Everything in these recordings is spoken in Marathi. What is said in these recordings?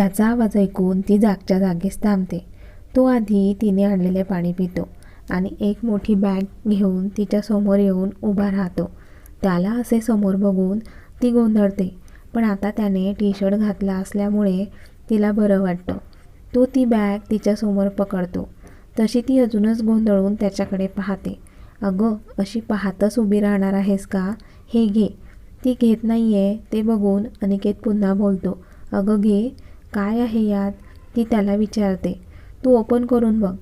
त्याचा आवाज ऐकून ती जागच्या जागीच थांबते. तो आधी तिने आणलेले पाणी पितो आणि एक मोठी बॅग घेऊन तिच्या समोर येऊन उभा राहतो. त्याला असे समोर बघून ती गोंधळते पण आता त्याने टी शर्ट घातला असल्यामुळे तिला बरं वाटतं. तो ती बॅग तिच्यासमोर पकडतो. तशी ती अजूनच गोंधळून त्याच्याकडे पाहते. अगं अशी पाहतच उभी राहणार आहेस का? हे घे. ती घेत नाही आहे ते बघून अनिकेत पुन्हा बोलतो. अगं घे. काय आहे यात? ती त्याला विचारते. तू ओपन करून बघ.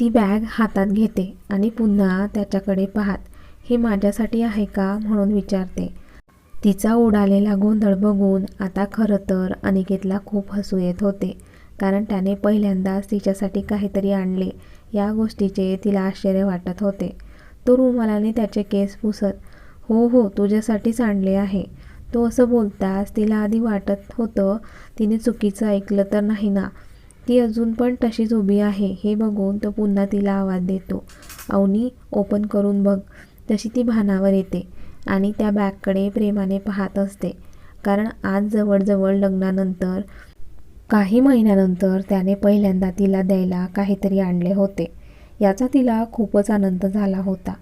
ती बॅग हातात घेते आणि पुन्हा त्याच्याकडे पाहत हे माझ्यासाठी आहे का? म्हणून विचारते. तिचा उडालेला गोंधळ बघून आता खरं तर अनिकेतला खूप हसू येत होते कारण त्याने पहिल्यांदाच तिच्यासाठी काहीतरी आणले. या गोष्टीचे तिला आश्चर्य वाटत होते. तो रुमालाने त्याचे केस पुसत हो हो तुझ्यासाठीच आणले आहे. तो असं बोलताच तिला आधी वाटत होतं तिने चुकीचं ऐकलं तर नाही ना. ती अजून पण तशीच उभी आहे हे बघून तो पुन्हा तिला आवाज देतो. अवनी ओपन करून बघ. तशी ती भानावर येते आणि त्या बॅगकडे प्रेमाने पाहत असते. कारण आज जवळजवळ लग्नानंतर काही महिन्यानंतर त्याने पहिल्यांदा तिला द्यायला काहीतरी आणले होते. याचा तिला खूपच आनंद झाला होता.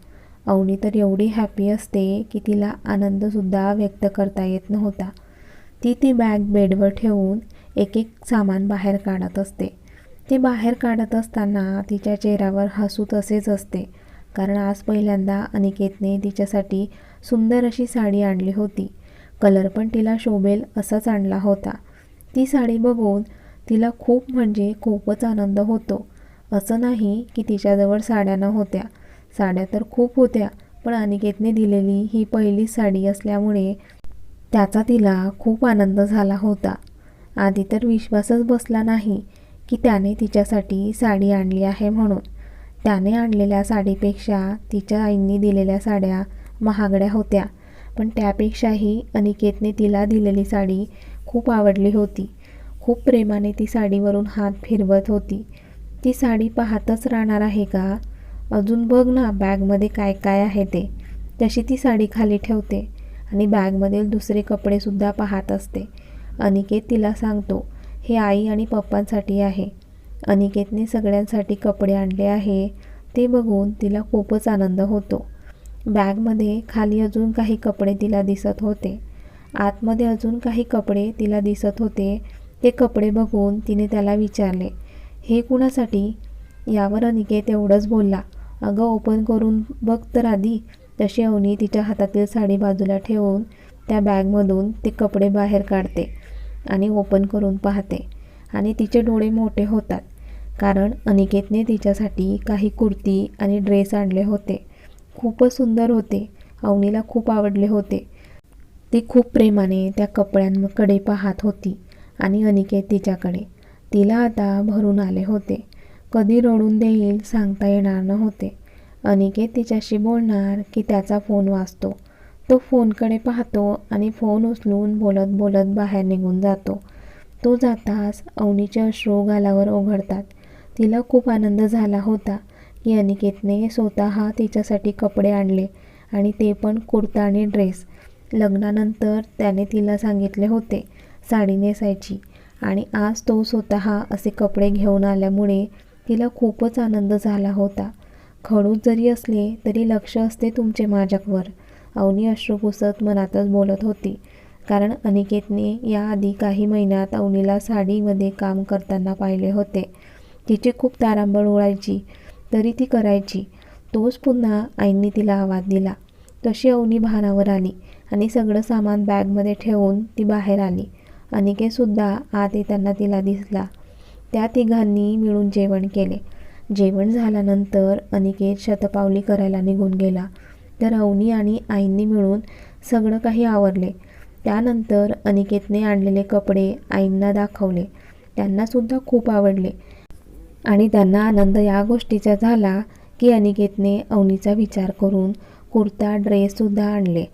अवनी तर एवढी हॅपी असते की तिला आनंदसुद्धा व्यक्त करता येत नव्हता. ती ती बॅग बेडवर ठेवून एक एक सामान बाहेर काढत असते. ते बाहेर काढत असताना तिच्या चेहऱ्यावर हसू तसेच असते. कारण आज पहिल्यांदा अनिकेतने तिच्यासाठी सुंदर अशी साडी आणली होती. कलर पण तिला शोभेल असाच आणला होता. ती साडी बघून तिला खूप म्हणजे खूपच आनंद होतो. असं नाही की तिच्याजवळ साड्या नव्हत्या. साड्या तर खूप होत्या पण अनिकेतने दिलेली ही पहिलीच साडी असल्यामुळे त्याचा तिला खूप आनंद झाला होता. आधी तर विश्वासच बसला नाही की त्याने तिच्यासाठी साडी आणली आहे म्हणून. त्याने आणलेल्या साडीपेक्षा तिच्या आईंनी दिलेल्या साड्या महागड्या होत्या पण त्यापेक्षाही अनिकेतने तिला दिलेली साडी खूप आवडली होती. खूप प्रेमाने ती साडीवरून हात फिरवत होती. ती साडी पाहतच राहणार आहे का? अजून बघ ना बॅगमध्ये काय काय आहे ते. तशी ती साडी खाली ठेवते आणि बॅगमधील दुसरे कपडेसुद्धा पाहत असते. अनिकेत तिला सांगतो हे आई आणि पप्पांसाठी आहे. अनिकेतने सगळ्यांसाठी कपडे आणले आहे. ते बघून तिला खूपच आनंद होतो. बॅगमध्ये खाली अजून काही कपडे तिला दिसत होते. आतमध्ये अजून काही कपडे तिला दिसत होते. ते कपडे बघून तिने त्याला विचारले हे कुणासाठी? यावर अनिकेत एवढंच बोलला अगं ओपन करून बघ तर आधी. तशी अवनी तिच्या हातातील साडी बाजूला ठेवून त्या बॅगमधून ते कपडे बाहेर काढते आणि ओपन करून पाहते. आणि तिचे डोळे मोठे होतात कारण अनिकेतने तिच्यासाठी काही कुर्ती आणि ड्रेस आणले होते. खूपच सुंदर होते. अवनीला खूप आवडले होते. ती खूप प्रेमाने त्या कपड्यांकडे पाहत होती आणि अनिकेत तिच्याकडे. तिला आता भरून आले होते. कधी रडून देईल सांगता येणार नव्हते. अनिकेत तिच्याशी बोलणार की त्याचा फोन वाजतो. तो फोनकडे पाहतो आणि फोन उचलून बोलत बोलत बाहेर निघून जातो. तो जाताच अवनीचे अश्रू गालावर ओघडतात तिला खूप आनंद झाला होता की अनिकेतने स्वतः तिच्यासाठी कपडे आणले आणि ते पण कुर्ता आणि ड्रेस. लग्नानंतर त्याने तिला सांगितले होते साडी नेसायची आणि आज तो स्वतः असे कपडे घेऊन आल्यामुळे तिला खूपच आनंद झाला होता. खडूस जरी असले तरी लक्ष असते तुमचे माझ्यावर. अवनी अश्रू पुसत मनातच बोलत होती. कारण अनिकेतने याआधी काही महिन्यात अवनीला साडीमध्ये काम करताना पाहिले होते. तिची खूप तारांबळ उडायची तरी ती करायची. तोच पुन्हा आईंनी तिला आवाज दिला. तशी अवनी भानावर आली आणि सगळं सामान बॅगमध्ये ठेवून ती बाहेर आली. अनिकेतसुद्धा आत येताना तिला दिसला. त्या तिघांनी मिळून जेवण केले. जेवण झाल्यानंतर अनिकेत शतपावली करायला निघून गेला. तर अवनी आणि आईंनी मिळून सगळं काही आवरले. त्यानंतर अनिकेतने आणलेले कपडे आईंना दाखवले. त्यांनासुद्धा खूप आवडले. आणि त्यांना आनंद या गोष्टीचा झाला की अनिकेतने अवनीचा विचार करून कुर्ता ड्रेससुद्धा आणले.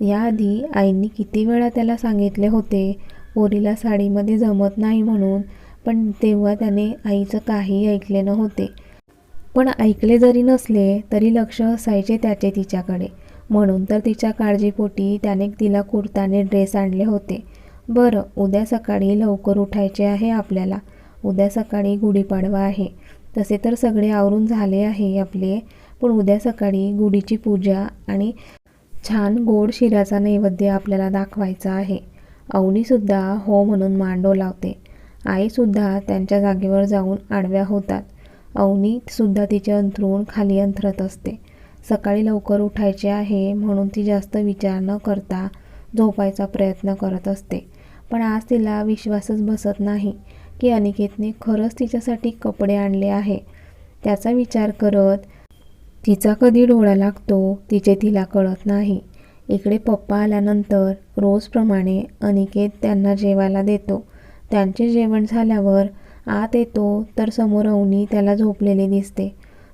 याआधी आईंनी किती वेळा त्याला सांगितले होते पोरीला साडीमध्ये जमत नाही म्हणून पण तेव्हा त्याने आईचं काही ऐकले नव्हते. पण ऐकले जरी नसले तरी लक्ष असायचे त्याचे तिच्याकडे. म्हणून तर तिच्या काळजीपोटी त्याने तिला कुर्ताने ड्रेस आणले होते. बरं उद्या सकाळी लवकर उठायचे आहे आपल्याला. उद्या सकाळी गुढीपाडवा आहे. तसे तर सगळे आवरून झाले आहे आपले. पण उद्या सकाळी गुढीची पूजा आणि छान गोड शिऱ्याचा नैवेद्य आपल्याला दाखवायचा आहे. अवनीसुद्धा हो म्हणून मांडो लावते. आईसुद्धा त्यांच्या जागेवर जाऊन आडव्या होतात. अवनीसुद्धा तिचे अंथरूण खाली अंथरत असते. सकाळी लवकर उठायचे आहे म्हणून ती जास्त विचार न करता झोपायचा प्रयत्न करत असते. पण आज तिला विश्वासच बसत नाही की अनिकेतने खरंच तिच्यासाठी कपडे आणले आहे. त्याचा विचार करत तिचा कधी डोळा लागतो तिचे तिला कळत नाही. इकडे पप्पा आल्यानंतर रोजप्रमाणे अनिकेत त्यांना जेवायला देतो. त्यांचे जेवण झाल्यावर आत येतो तर समोर अवनी त्याला झोपलेली दिसते.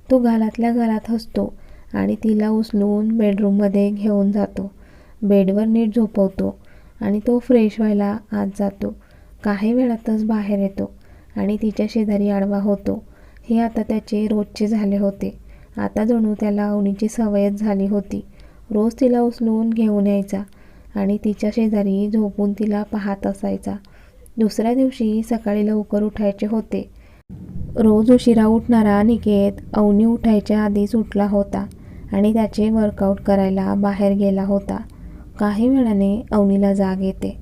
तो घालातल्या घालात हसतो आणि तिला उचलून बेडरूममध्ये घेऊन जातो. बेडवर नीट झोपवतो आणि तो फ्रेश व्हायला आत जातो. काही वेळातच बाहेर येतो आणि तिच्या शेजारी आडवा होतो. हे आता त्याचे रोजचे झाले होते. आता जणू त्याला अवनीची सवयच झाली होती. रोज तिला उचलून घेऊन यायचा आणि तिच्या शेजारी झोपून तिला पाहत असायचा. दुसऱ्या दिवशी सकाळी लवकर उठायचे होते. रोज उशिरा उठणारा निकेत अवनी उठायच्या आधीच उठला होता आणि त्याचे वर्कआउट करायला बाहेर गेला होता. काही वेळाने अवनीला जाग येते.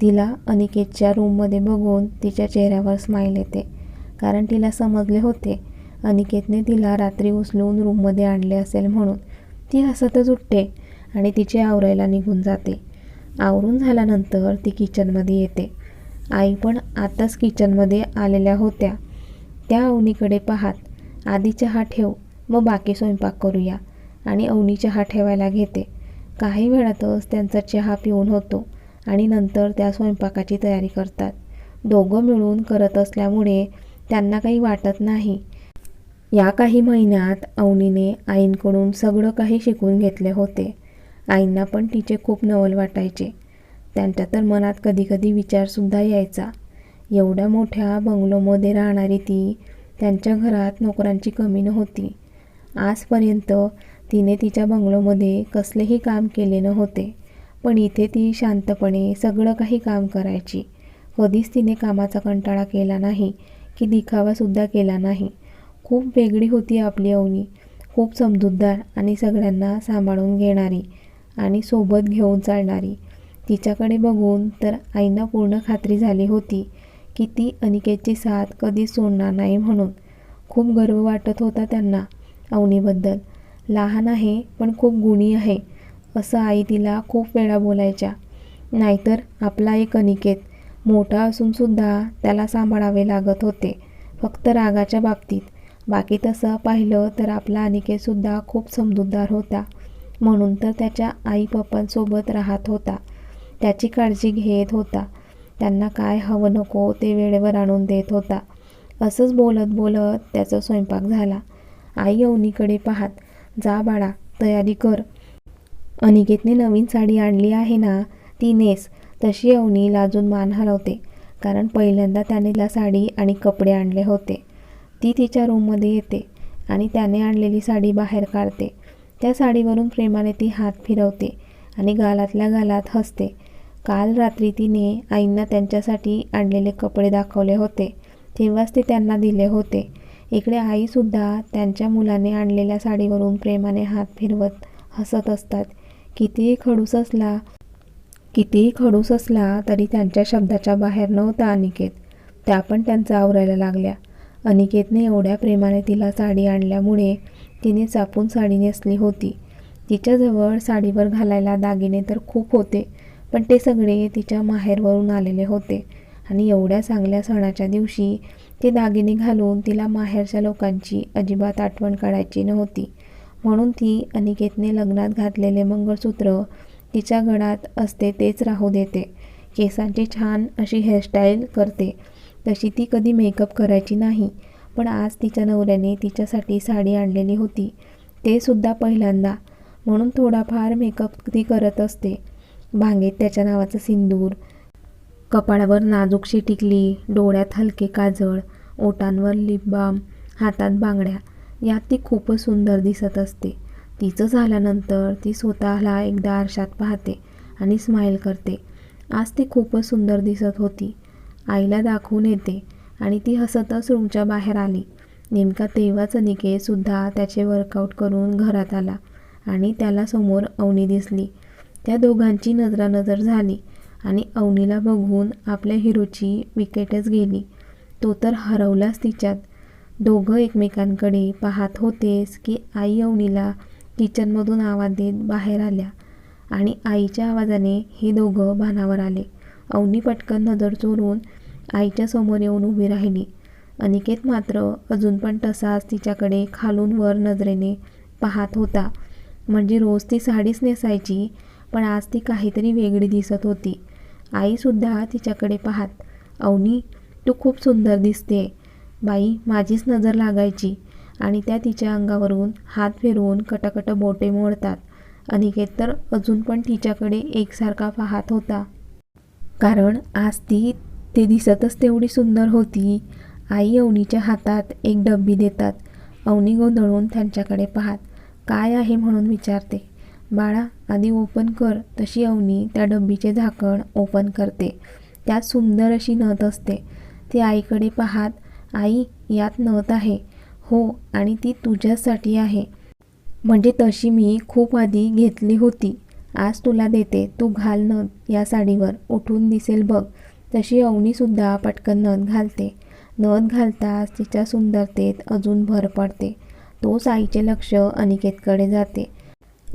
तिला अनिकेतच्या रूममध्ये बघून तिच्या चेहऱ्यावर स्माईल येते. कारण तिला समजले होते अनिकेतने तिला रात्री उचलून रूममध्ये आणले असेल म्हणून. ती हसतच उठते आणि तिचे आवरायला निघून जाते. आवरून झाल्यानंतर ती किचनमध्ये येते. आई पण आताच किचनमध्ये आलेल्या होत्या. त्या अवनीकडे पाहात आधी चहा ठेव मग बाकी स्वयंपाक करूया. आणि अवनी चहा ठेवायला घेते. काही वेळातच त्यांचा चहा पिऊन होतो आणि नंतर त्या स्वयंपाकाची तयारी करतात. दोघं मिळून करत असल्यामुळे त्यांना काही वाटत नाही. या काही महिन्यात अवनीने आईंकडून सगळं काही शिकून घेतले होते. आईंना पण तिचे खूप नवल वाटायचे. त्यांच्या तर मनात कधीकधी विचारसुद्धा यायचा. एवढ्या मोठ्या बंगलोमध्ये राहणारी ती त्यांच्या घरात नोकरांची कमी नव्हती. आजपर्यंत तिने तिच्या बंगलोमध्ये कसलेही काम केले नव्हते पण इथे ती शांतपणे सगळं काही काम करायची. कधीच तिने कामाचा कंटाळा केला नाही की दिखावासुद्धा केला नाही. खूप वेगळी होती आपली अवनी खूप समजूतदार आणि सगळ्यांना सांभाळून घेणारी आणि सोबत घेऊन चालणारी. तिच्याकडे बघून तर आईंना पूर्ण खात्री झाली होती की ती अनिकेतची साथ कधी सोडणार नाही म्हणून. खूप गर्व वाटत होता त्यांना अवनीबद्दल. लहान आहे पण खूप गुणी आहे असं आई तिला खूप वेळा बोलायच्या. नाहीतर आपला एक अनिकेत मोठा असूनसुद्धा त्याला सांभाळावे लागत होते फक्त रागाच्या बाबतीत. बाकी तसं पाहिलं तर आपला अनिकेतसुद्धा खूप समजूतदार होता. म्हणून तर त्याच्या आई पप्पांसोबत राहत होता. त्याची काळजी घेत होता. त्यांना काय हवं नको ते वेळेवर आणून देत होता. असंच बोलत बोलत त्याचा स्वयंपाक झाला. आई अवनीकडे पाहात जा बाळा तयारी कर. अनिकेतने नवीन साडी आणली आहे ना ती नेस. तशी अवनी लाजून मान हलवते कारण पहिल्यांदा त्याने तिला साडी आणि कपडे आणले होते. ती तिच्या रूममध्ये येते आणि त्याने आणलेली साडी बाहेर काढते. त्या साडीवरून प्रेमाने ती हात फिरवते आणि गालातल्या गालात हसते. काल रात्री तिने आईंना त्यांच्यासाठी आणलेले कपडे दाखवले होते. तेव्हाच ते त्यांना दिले होते. इकडे आईसुद्धा त्यांच्या मुलाने आणलेल्या साडीवरून प्रेमाने हात फिरवत हसत असतात. कितीही खडूस असला कितीही खडूस असला तरी त्यांच्या शब्दाच्या बाहेर नव्हता अनिकेत. त्या पण त्यांचं आवरायला लागल्या. अनिकेतने एवढ्या प्रेमाने तिला साडी आणल्यामुळे तिने चापून साडी नेसली होती. तिच्याजवळ साडीवर घालायला दागिने तर खूप होते पण ते सगळे तिच्या माहेरवरून आलेले होते. आणि एवढ्या चांगल्या सणाच्या दिवशी ते दागिने घालून तिला माहेरच्या लोकांची अजिबात आठवण काढायची नव्हती. म्हणून ती अनिकेतने लग्नात घातलेले मंगळसूत्र तिच्या गळात असते तेच राहू देते. केसांची छान अशी हेअरस्टाईल करते. तशी ती कधी मेकअप करायची नाही. पण आज तिच्या नवऱ्याने तिच्यासाठी साडी आणलेली होती. ते सुद्धा पहिल्यांदा. म्हणून थोडाफार मेकअप ती करत असते. भांगेत त्याच्या नावाचं सिंदूर. कपाळावर नाजूकशी टिकली डोळ्यात हलके काजळ ओटांवर लिपबाम हातात बांगड्या. यात ती खूपच सुंदर दिसत असते. तिचं झाल्यानंतर ती स्वतःला एकदा आरशात पाहते आणि स्माईल करते. आज ती खूपच सुंदर दिसत होती. आईला दाखवून येते आणि ती हसतच रूमच्या बाहेर आली. नेमका तेव्हाच अनिकेतसुद्धा त्याचे वर्कआउट करून घरात आला आणि त्याला समोर अवनी दिसली. त्या दोघांची नजरानजर झाली आणि अवनीला बघून आपल्या हिरोची विकेटच गेली. तो तर हरवलाच तिच्यात. दोघं एकमेकांकडे पाहत होतेस की आई अवनीला किचनमधून आवाज देत बाहेर आल्या आणि आईच्या आवाजाने हे दोघं भानावर आले. अवनी पटकन नजर चोरून आईच्या समोर येऊन उभी राहिली. अनिकेत मात्र अजून पण तसाच तिच्याकडे खालून वर नजरेने पाहत होता. म्हणजे रोज ती साडीच नेसायची पण आज ती काहीतरी वेगळी दिसत होती. आईसुद्धा तिच्याकडे पाहत अवनी तू खूप सुंदर दिसते. बाई माझीच नजर लागायची आणि त्या तिच्या अंगावरून हात फिरवून कटकट बोटे मोडतात. अनिकेत तर अजून पण तिच्याकडे एकसारखा पाहत होता. कारण आज ती ते दिसतच तेवढी सुंदर होती. आई अवनीच्या हातात एक डब्बी देतात. अवनी गोंधळून त्यांच्याकडे पाहत काय आहे? म्हणून विचारते. बाळा आधी ओपन कर. तशी अवनी त्या डब्बीचे झाकण ओपन करते. त्यात सुंदर अशी नथ असते. ती आईकडे पाहात आई यात नथ आहे. हो आणि ती तुझ्यासाठी आहे. म्हणजे तशी मी खूप आधी घेतली होती. आज तुला देते. तू घाल नथ या साडीवर. उठून दिसेल बघ. तशी अवनीसुद्धा पटकन नथ घालते. नथ घालताच तिच्या सुंदरतेत अजून भर पडते. तोच आईचे लक्ष अनिकेतकडे जाते.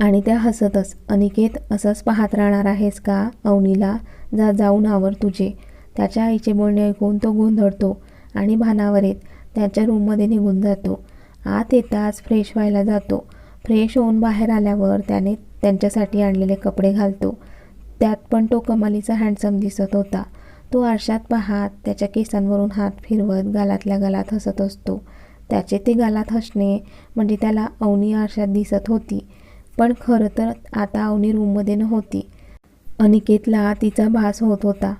आणि त्या हसतच अनिकेत असंच पाहत राहणार आहेस का? अवनीला जा जाऊन आवर तुझे. त्याच्या आईचे बोलणे ऐकून तो गोंधळतो आणि भानावर येत त्याच्या रूममध्ये निघून जातो. आत येताच फ्रेश व्हायला जातो. फ्रेश होऊन बाहेर आल्यावर त्याने त्यांच्यासाठी आणलेले कपडे घालतो. त्यात पण तो कमालीचा हँडसम दिसत होता. तो आरशात पाहात त्याच्या केसांवरून हात फिरवत गालातल्या गालात हसत असतो. त्याचे ते गालात हसणे म्हणजे त्याला अवनी आरशात दिसत होती. पण खरं तर आता अवनी रूममध्ये नव्हती. अनिकेतला तिचा भास होत होता.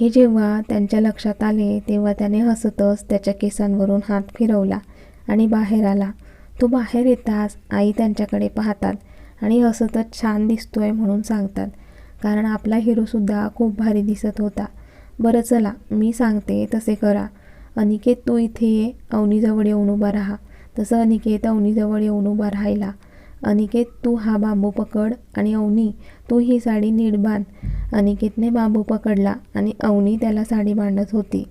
हे जेव्हा त्यांच्या लक्षात आले तेव्हा त्याने हसतच त्याच्या केसांवरून हात फिरवला आणि बाहेर आला. तो बाहेर येताच आई त्यांच्याकडे पाहतात आणि हसतच छान दिसतोय म्हणून सांगतात. कारण आपला हिरोसुद्धा खूप भारी दिसत होता. बरं चला मी सांगते तसे करा. अनिकेत तू इथे ये. अवनीजवळ येऊन उभा राहा. तसं अनिकेत अवनीजवळ येऊन उभा राहिला. अनिकेत तू हा बांबू पकड आणि अवनी तू ही साडी नीट बांध. अनिकेतने बांबू पकडला आणि अवनी त्याला साडी बांधत होती.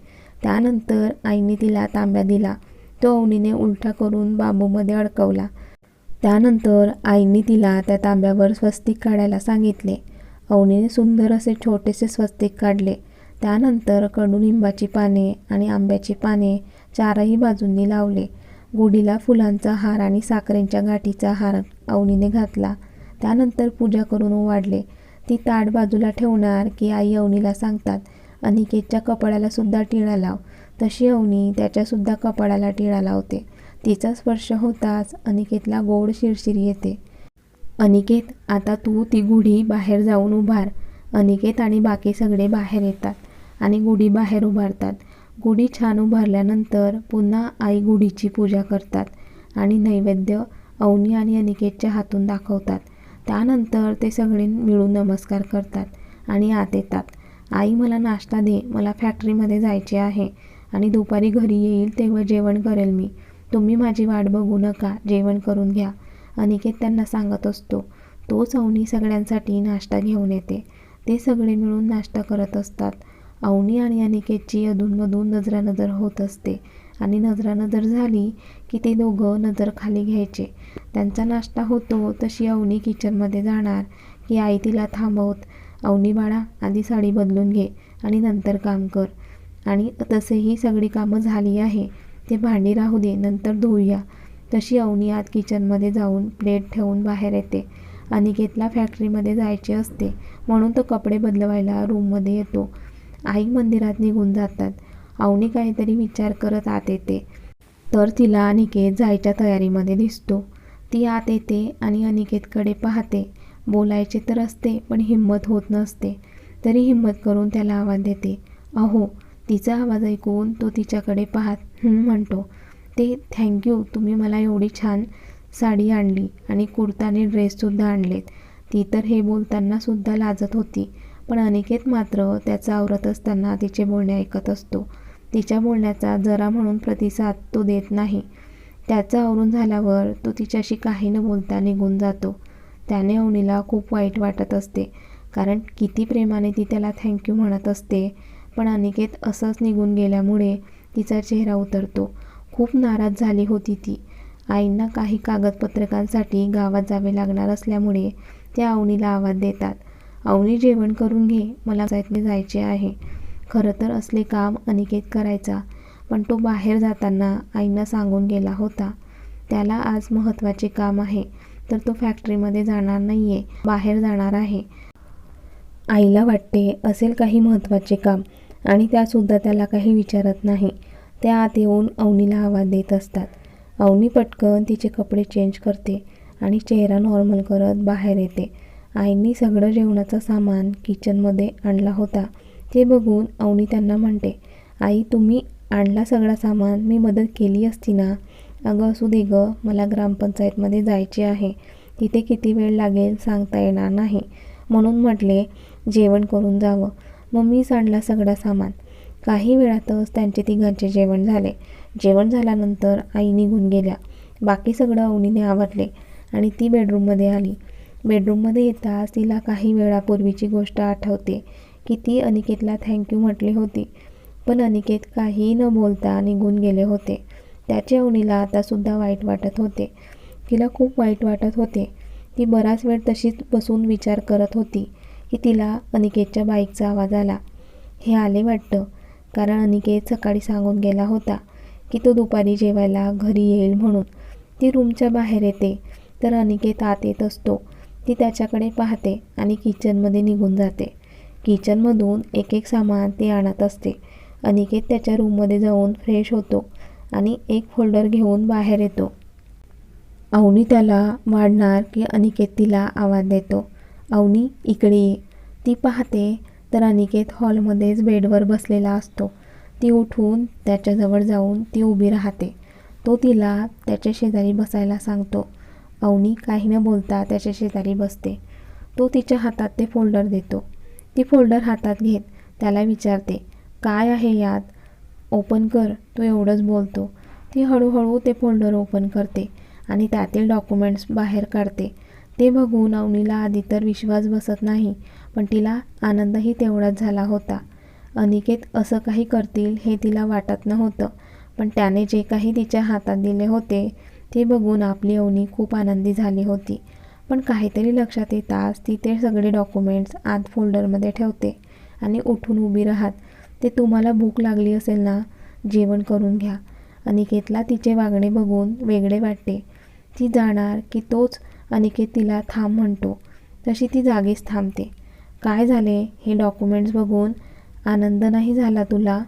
त्यानंतर आईने तिला तांब्या दिला. तो अवनीने उलटा करून बांबूमध्ये अडकवला. त्यानंतर आईने तिला त्या तांब्यावर स्वस्तिक काढायला सांगितले. अवनीने सुंदर असे छोटेसे स्वस्तिक काढले. त्यानंतर कडुलिंबाची पाने आणि आंब्याची पाने चारही बाजूंनी लावले. गुढीला फुलांचा हार आणि साखरेंच्या गाठीचा हार अवनीने घातला. त्यानंतर पूजा करून ओवाडले ती ताट बाजूला ठेवणार की आई अवनीला सांगतात अनिकेतच्या कपड्याला सुद्धा टिळा लाव. तशी अवनी त्याच्यासुद्धा कपाळाला टिळा लावते. तिचा स्पर्श होताच अनिकेतला गोड शिरशिर येते. अनिकेत आता तू ती गुढी बाहेर जाऊन उभार. अनिकेत आणि बाकी सगळे बाहेर येतात आणि गुढी बाहेर उभारतात. गुढी छान उभारल्यानंतर पुन्हा आई गुढीची पूजा करतात आणि नैवेद्य अवनी आणि अनिकेतच्या हातून दाखवतात. त्यानंतर ते सगळे मिळून नमस्कार करतात आणि आत येतात. आई मला नाश्ता दे. मला फॅक्टरीमध्ये जायचे आहे आणि दुपारी घरी येईल तेव्हा जेवण करेल मी. तुम्ही माझी वाट बघू नका. जेवण करून घ्या. अनिकेत त्यांना सांगत असतो. तोच अवनी सगळ्यांसाठी नाश्ता घेऊन येते. ते सगळे मिळून नाश्ता करत असतात. अवनी आणि अनिकेतची अधूनमधून नजरानजर होत असते आणि नजरानजर झाली की ते दोघं नजर खाली घ्यायचे. त्यांचा नाश्ता होतो तशी अवनी किचनमध्ये जाणार की आई तिला थांबवत अवनी बाळा आधी साडी बदलून घे आणि नंतर काम कर. आणि तसेही सगळी कामं झाली आहे ते भांडी राहू दे नंतर धुऊया. तशी अवनी आत किचनमध्ये जाऊन प्लेट ठेवून बाहेर येते. अनिकेतला फॅक्टरीमध्ये जायचे असते म्हणून तो कपडे बदलवायला रूममध्ये येतो. आई मंदिरात निघून जातात. अवनी काहीतरी विचार करत आत येते. तर तिला अनिकेत जायच्या तयारीमध्ये दिसतो. ती आत येते आणि अनिकेतकडे पाहते. बोलायचे तर असते पण हिंमत होत नसते. तरी हिंमत करून त्याला आवाज देते. अहो तिचा आवाज ऐकून तो तिच्याकडे पाहत म्हणतो. ते थँक्यू तुम्ही मला एवढी छान साडी आणली आणि कुर्ता आणि ड्रेससुद्धा आणलेत. ती तर हे बोलतानासुद्धा लाजत होती. पण अनिकेत मात्र त्याचं आवरत असताना तिचे बोलणे ऐकत असतो. तिच्या बोलण्याचा जरा म्हणून प्रतिसाद तो देत नाही. त्याचं आवरून झाल्यावर तो तिच्याशी काही न बोलता निघून जातो. त्याने अवनीला खूप वाईट वाटत असते कारण किती प्रेमाने ती त्याला थँक्यू म्हणत असते पण अनिकेत असंच निघून गेल्यामुळे तिचा चेहरा उतरतो. खूप नाराज झाली होती ती. आईंना काही कागदपत्रकांसाठी गावात जावे लागणार असल्यामुळे त्या अवनीला आवाज देतात. अवनी जेवण करून घे मला जायतने जायचे आहे. खरं तर असले काम अनिकेत करायचा पण तो बाहेर जाताना आईंना सांगून गेला होता. त्याला आज महत्त्वाचे काम आहे तर तो फॅक्टरीमध्ये जाणार नाही आहे बाहेर जाणार आहे. आईला वाटते असेल काही महत्त्वाचे काम आणि त्यासुद्धा त्याला काही विचारत नाही. त्या आत येऊन अवनीला आवाज देत असतात. अवनी पटकन तिचे कपडे चेंज करते आणि चेहरा नॉर्मल करत बाहेर येते. आईंनी सगळं जेवणाचं सामान किचनमध्ये आणला होता. ते बघून अवनी त्यांना म्हणते आई तुम्ही आणला सगळा सामान? मी मदत केली असती ना? अगं असू दे गं मला ग्रामपंचायतमध्ये जायचे आहे. तिथे किती वेळ लागेल सांगता येणार नाही. म्हणून म्हटले जेवण करून जावं. मग मीच आणला सगळा सामान. काही वेळातच त्यांचे तिघांचे जेवण झाले. जेवण झाल्यानंतर आई निघून गेल्या. बाकी सगळं अवनीने आवडले आणि ती बेडरूममध्ये आली. बेडरूममध्ये येताच तिला काही वेळापूर्वीची गोष्ट आठवते की ती अनिकेतला थँक्यू म्हटली होती. पण अनिकेत काही न बोलता निघून गेले होते. त्याच्या अवनीला आतासुद्धा वाईट वाटत होते. तिला खूप वाईट वाटत होते. ती बराच वेळ तशीच बसून विचार करत होती की तिला अनिकेतच्या बाईकचा आवाज आला. हे आले वाटतं कारण अनिकेत सकाळी सांगून गेला होता की तो दुपारी जेवायला घरी येईल म्हणून. ती रूमच्या बाहेर येते तर अनिकेत आत येत असतो. ती त्याच्याकडे पाहते आणि किचनमध्ये निघून जाते. किचनमधून एक एक सामान ती आणत असते. अनिकेत त्याच्या रूममध्ये जाऊन फ्रेश होतो आणि एक फोल्डर घेऊन बाहेर येतो. अवनी त्याला वाढणार की अनिकेत तिला आवाज देतो. अवनी इकडे ये. ती पाहते तर अनिकेत हॉलमध्येच बेडवर बसलेला असतो. ती उठून त्याच्याजवळ जाऊन ती उभी राहते. तो तिला त्याच्या शेजारी बसायला सांगतो. अवनी काही न बोलता त्याच्या शेजारी बसते. तो तिच्या हातात ते फोल्डर देतो. ती फोल्डर हातात घेत त्याला विचारते काय आहे यात? ओपन कर तो एवढंच बोलतो. ती हळूहळू ते फोल्डर ओपन करते आणि त्यातील डॉक्युमेंट्स बाहेर काढते. ते बघून अवनीला आधी तर विश्वास बसत नाही पण तिला आनंदही तेवढाच झाला होता. अनिकेत असं काही करतील हे तिला वाटत नव्हतं पण त्याने जे काही तिच्या हातात दिले होते ते बघून आपली अवनी खूप आनंदी झाली होती. पण काहीतरी लक्षात येताच ती ते सगळे डॉक्युमेंट्स आत फोल्डरमध्ये ठेवते आणि उठून उभी राहत. ते तुम्हाला भूक लागली असेल ना? जेवण करून घ्या. अनिकेतला तिचे वागणे बघून वेगळे वाटते. ती जाणार की तोच अनिकेत तिला थांब म्हणतो. तशी ती जागीच थांबते. काय झाले? हे डॉक्युमेंट्स बघून आनंद नाही झाला तुला?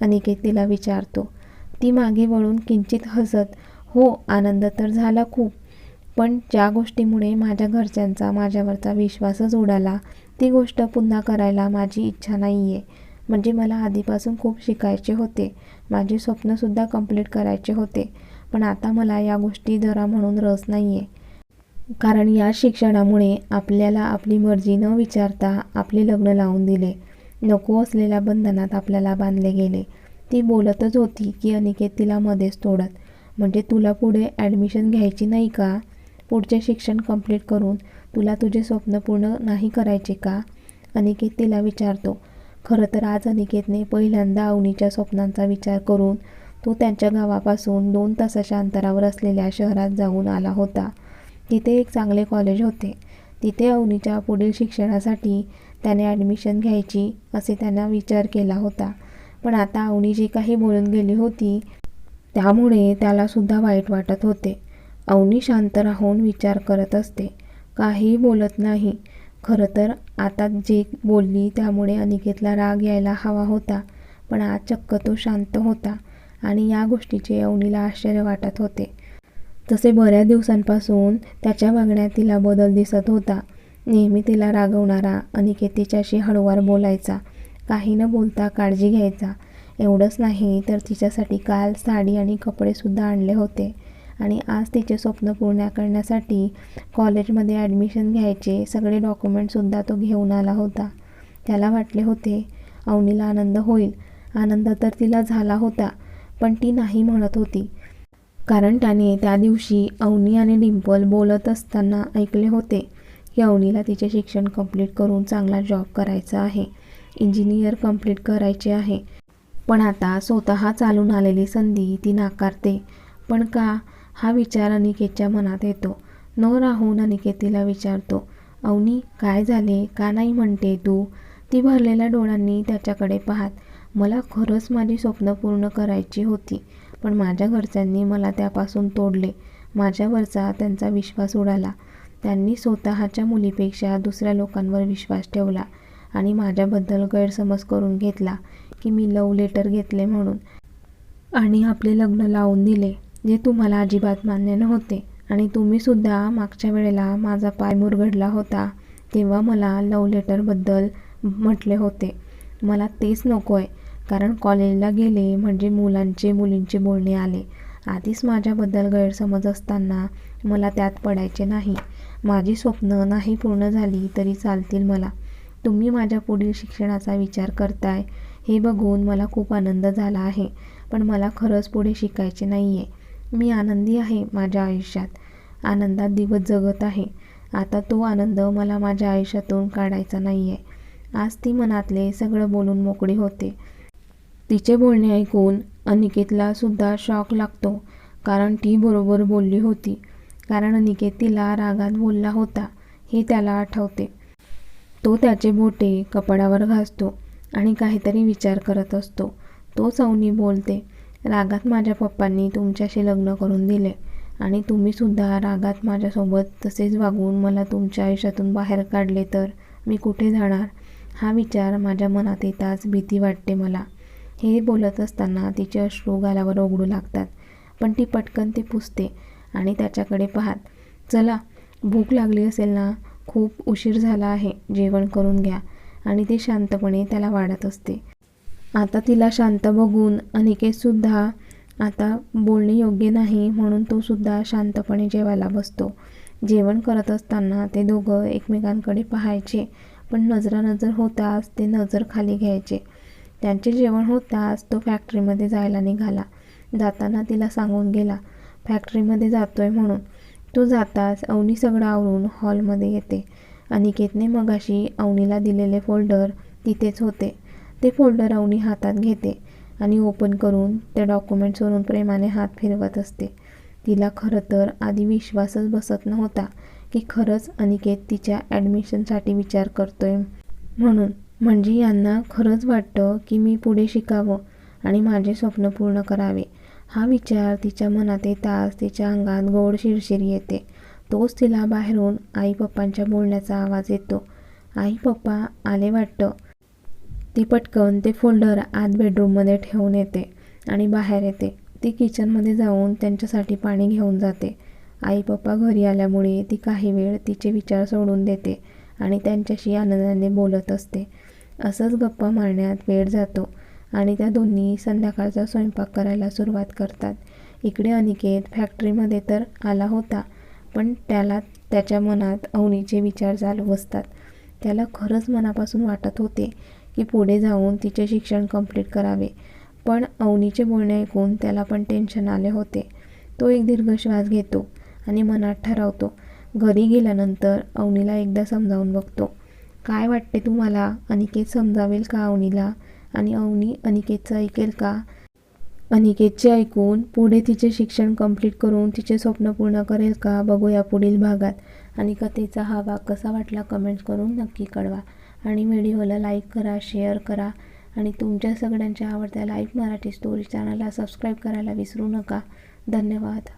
अनिकेत तिला विचारतो. ती मागे वळून किंचित हसत हो आनंद तर झाला खूप. पण ज्या गोष्टीमुळे माझ्या घरच्यांचा माझ्यावरचा विश्वासच उडाला ती गोष्ट पुन्हा करायला माझी इच्छा नाही आहे म्हणजे मला आधीपासून खूप शिकायचे होते. माझे स्वप्नसुद्धा कंप्लीट करायचे होते. पण आता मला या गोष्टी जरा म्हणून रस नाही आहे कारण या शिक्षणामुळे आपल्याला आपली मर्जी न विचारता आपले लग्न लावून दिले. नको असलेल्या बंधनात आपल्याला बांधले गेले. ती बोलतच होती की अनिकेत तिला मध्येच तोडत. म्हणजे तुला पुढे ॲडमिशन घ्यायची नाही का? पुढचे शिक्षण कंप्लीट करून तुला तुझे स्वप्न पूर्ण नाही करायचे का? अनिकेत तिला विचारतो. खरं तर आज अनिकेतने पहिल्यांदा अवनीच्या स्वप्नांचा विचार करून तो त्यांच्या गावापासून दोन तासाच्या अंतरावर असलेल्या शहरात जाऊन आला होता. तिथे एक चांगले कॉलेज होते. तिथे अवनीच्या पुढील शिक्षणासाठी त्याने ॲडमिशन घ्यायची असे त्यांना विचार केला होता. पण आता अवनी जी काही बोलून गेली होती त्यामुळे त्यालासुद्धा वाईट वाटत होते. अवनी शांत राहून विचार करत असते. काहीही बोलत नाही. खरं तर आता जे बोलली त्यामुळे अनिकेतला राग यायला हवा होता पण आज चक्क तो शांत होता आणि या गोष्टीचे अवनीला आश्चर्य वाटत होते. तसे बऱ्याच दिवसांपासून त्याच्या वागण्यात तिला बदल दिसत होता. नेहमी तिला रागवणारा अनिकेत तिच्याशी हळूवार बोलायचा. काही न बोलता काळजी घ्यायचा. एवढंच नाही तर तिच्यासाठी काल साडी आणि कपडेसुद्धा आणले होते. आणि आज तिचे स्वप्न पूर्ण करण्यासाठी कॉलेजमध्ये ॲडमिशन घ्यायचे सगळे डॉक्युमेंटसुद्धा तो घेऊन आला होता. त्याला वाटले होते अवनीला आनंद होईल. आनंद तर तिला झाला होता पण ती नाही म्हणत होती. कारण त्याने त्या दिवशी अवनी आणि डिंपल बोलत असताना ऐकले होते की अवनीला तिचे शिक्षण कंप्लीट करून चांगला जॉब करायचा आहे. इंजिनियर कंप्लीट करायचे आहे. पण आता स्वतः चालून आलेली संधी ती नाकारते. पण का? हा विचार अनिकेतच्या मनात येतो. न राहून अनिकेत तिला विचारतो अवनी काय झाले? का नाही म्हणते तू? ती भरलेल्या डोळ्यांनी त्याच्याकडे पाहत मला खरंच माझी स्वप्न पूर्ण करायची होती पण माझ्या घरच्यांनी मला त्यापासून तोडले. माझ्यावरचा त्यांचा विश्वास उडाला. त्यांनी स्वतःच्या मुलीपेक्षा दुसऱ्या लोकांवर विश्वास ठेवला आणि माझ्याबद्दल गैरसमज करून घेतला. की मी लव लेटर घेतले म्हणून. आणि आपले लग्न लावून दिले जे तुम्हाला अजिबात मान्य नव्हते. आणि तुम्हीसुद्धा मागच्या वेळेला माझा पाय मुरगडला होता तेव्हा मला लव लेटरबद्दल म्हटले होते. मला तेच नको आहे कारण कॉलेजला गेले म्हणजे मुलांचे मुलींचे बोलणे आले. आधीच माझ्याबद्दल गैरसमज असताना मला त्यात पडायचे नाही. माझी स्वप्न नाही पूर्ण झाली तरी चालतील मला. तुम्ही माझ्या पुढील शिक्षणाचा विचार करताय हे बघून मला खूप आनंद झाला आहे. पण मला खरंच पुढे शिकायचे नाही आहे मी आनंदी आहे माझ्या आयुष्यात. आनंदात दिवस जगत आहे. आता तो आनंद मला माझ्या आयुष्यातून काढायचा नाही आहे आज ती मनातले सगळं बोलून मोकळी होते. तिचे बोलणे ऐकून अनिकेतला सुद्धा शॉक लागतो. कारण ती बरोबर बोलली होती. कारण अनिकेत तिला रागात बोलला होता. हे त्याला आठवते. तो त्याचे बोटे कपड्यावर घासतो. आणि काहीतरी विचार करत असतो. तो चवनी बोलते रागात माझ्या पप्पांनी तुमच्याशी लग्न करून दिले आणि तुम्हीसुद्धा रागात माझ्यासोबत तसेच वागून मला तुमच्या आयुष्यातून बाहेर काढले तर मी कुठे जाणार हा विचार माझ्या मनात येताच भीती वाटते मला. हे बोलत असताना तिचे अश्रू गालावर ओघडू लागतात पण ती पटकन ते पुसते आणि त्याच्याकडे पाहत चला भूक लागली असेल ना खूप उशीर झाला आहे जेवण करून घ्या. आणि ते शांतपणे त्याला वाढत असते. आता तिला शांत बघून अनिकेतसुद्धा आता बोलणे योग्य नाही म्हणून तो सुद्धा शांतपणे जेवायला बसतो. जेवण करत असताना ते दोघं एकमेकांकडे पाहायचे पण नजरानजर होताच ते नजर खाली घ्यायचे. त्यांचे जेवण होताच तो फॅक्टरीमध्ये जायला निघाला. जाताना तिला सांगून गेला फॅक्टरीमध्ये जातोय म्हणून. तो जाताच अवनी सगळं आवरून हॉलमध्ये येते. अनिकेतने मगाशी अवनीला दिलेले फोल्डर तिथेच होते. ते फोल्डर अवनी हातात घेते आणि ओपन करून त्या डॉक्युमेंट्सवरून प्रेमाने हात फिरवत असते. तिला खरं तर आधी विश्वासच बसत नव्हता की खरंच अनिकेत तिच्या ॲडमिशनसाठी विचार करतोय म्हणून. म्हणजे यांना खरंच वाटतं की मी पुढे शिकावं आणि माझे स्वप्न पूर्ण करावे. हा विचार तिच्या मनात येताच तिच्या अंगात गोड शिरशिर येते. तोच तिला बाहेरून आई पप्पांच्या बोलण्याचा आवाज येतो. आई पप्पा आले वाटतं. ती पटकन ते फोल्डर आत बेडरूममध्ये ठेवून येते आणि बाहेर येते. ती किचनमध्ये जाऊन त्यांच्यासाठी पाणी घेऊन जाते. आई पप्पा घरी आल्यामुळे ती काही वेळ तिचे विचार सोडून देते आणि त्यांच्याशी आनंदाने बोलत असते. असंच गप्पा मारण्यात वेळ जातो आणि त्या दोन्ही संध्याकाळचा स्वयंपाक करायला सुरुवात करतात. इकडे अनिकेत फॅक्टरीमध्ये तर आला होता. पण त्याला त्याच्या मनात अवनीचे विचार चालू असतात त्याला खरंच मनापासून वाटत होते की पुढे जाऊन तिचे शिक्षण कंप्लीट करावे. पण अवनीचे बोलणे ऐकून त्याला पण टेन्शन आले होते. तो एक दीर्घ श्वास घेतो आणि मनात ठरवतो. घरी गेल्यानंतर अवनीला एकदा समजावून बघतो. काय वाटते तुम्हाला? अनिकेत समजावेल का अवनीला? आणि अवनी अनिकेतचं ऐकेल का? अनिकेतचे ऐकून पुढे तिचे शिक्षण कंप्लीट करून तिचे स्वप्न पूर्ण करेल का बघूया पुढील भागात. आणि कथेचा हा भाग कसा वाटला कमेंट्स करून नक्की कळवा. आणि व्हिडिओला लाईक करा शेअर करा. आणि तुमच्या सगळ्यांच्या आवडत्या लाईव्ह मराठी स्टोरी चॅनलला सबस्क्राईब करायला विसरू नका. धन्यवाद.